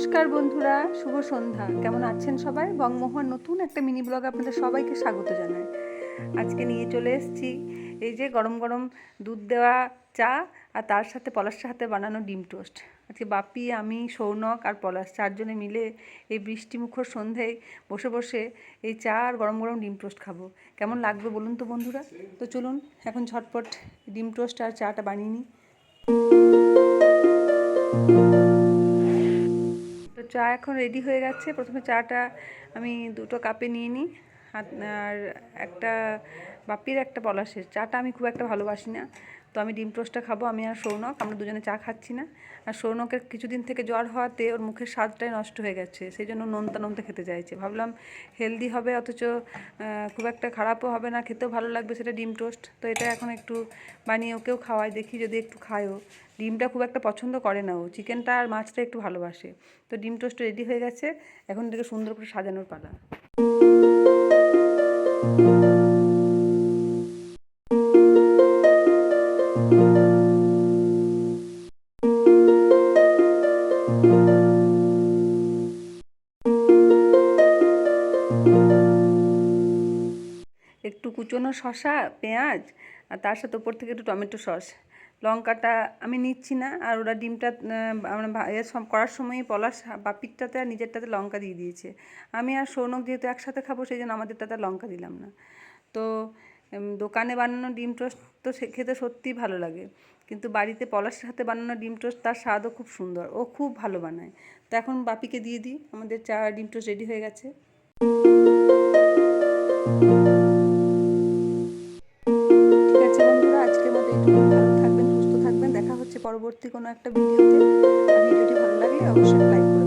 নমস্কার বন্ধুরা, শুভ সন্ধ্যা। কেমন আছেন সবাই? বংমোহন নতুন একটা মিনি ব্লগ আপনাদের সবাইকে স্বাগত জানাই। আজকে নিয়ে চলে এসেছি এই যে গরম গরম দুধ দেওয়া চা আর তার সাথে পলাশের হাতে বানানো ডিম টোস্ট। আজকে বাপি, আমি, সৌনক আর পলাশ চারজনে মিলে এই বৃষ্টিমুখর সন্ধ্যায় বসে বসে এই চা আর গরম গরম ডিম টোস্ট খাব। কেমন লাগবে বলুন তো বন্ধুরা? তো চলুন, এখন ঝটপট ডিম টোস্ট আর চাটা বানিয়ে নিই। চা এখন রেডি হয়ে গেছে। প্রথমে চাটা আমি দুটো কাপে নিয়ে নিই। আর- একটা বাপির একটা পলাশের চাটা আমি খুব একটা ভালোবাসি না। তো আমি ডিম টোস্টটা খাব, আমি আর সৌনক, আমরা দুজনে চা খাচ্ছি না। আর সৌনকের কিছুদিন থেকে জ্বর হওয়াতে ওর মুখের স্বাদটাই নষ্ট হয়ে গেছে। সেই জন্য নোনতা নোনতা খেতে চাইছে। ভাবলাম হেলদি হবে, অথচ খুব একটা খারাপও হবে না, খেতেও ভালো লাগবে সেটা ডিম টোস্ট। তো এটা এখন একটু বানিয়ে ওকেও খাওয়াই, দেখি যদি একটু খায়ও। ডিমটা খুব একটা পছন্দ করে না ও। চিকেনটা আর মাছটা একটু ভালোবাসে। তো ডিম টোস্ট রেডি হয়ে গেছে। এখন থেকে সুন্দর করে সাজানোর পালা। একটু কুচনো শসা, পেঁয়াজ, আর তার সাথে ওপর থেকে একটু টমেটো সস। লঙ্কাটা আমি নিচ্ছি না, আর ওরা ডিমটা আমরা সব করার সময় পলাশ বাপিরটাতে আর নিজেরটাতে লঙ্কা দিয়ে দিয়েছে। আমি আর সৌনক যেহেতু একসাথে খাব, সেই জন্য আমাদেরটাতে লঙ্কা দিলাম না। তো দোকানে বানানো ডিম টোস্ট তো খেতে সত্যিই ভালো লাগে। কিন্তু বাড়িতে পলাশের হাতে বানানো ডিম টোস্ট তার স্বাদও খুব সুন্দর, ও খুব ভালো বানায়। তো এখন বাপিকে দিয়ে দিই, আমাদের চা ডিম টোস্ট রেডি হয়ে গেছে। ঠিক আছে বন্ধুরা, আজকের মতো ভালো থাকবেন, সুস্থ থাকবেন। দেখা হচ্ছে পরবর্তী কোনো একটা ভিডিওতে। ভিডিওটি ভালো লাগলে অবশ্যই লাইক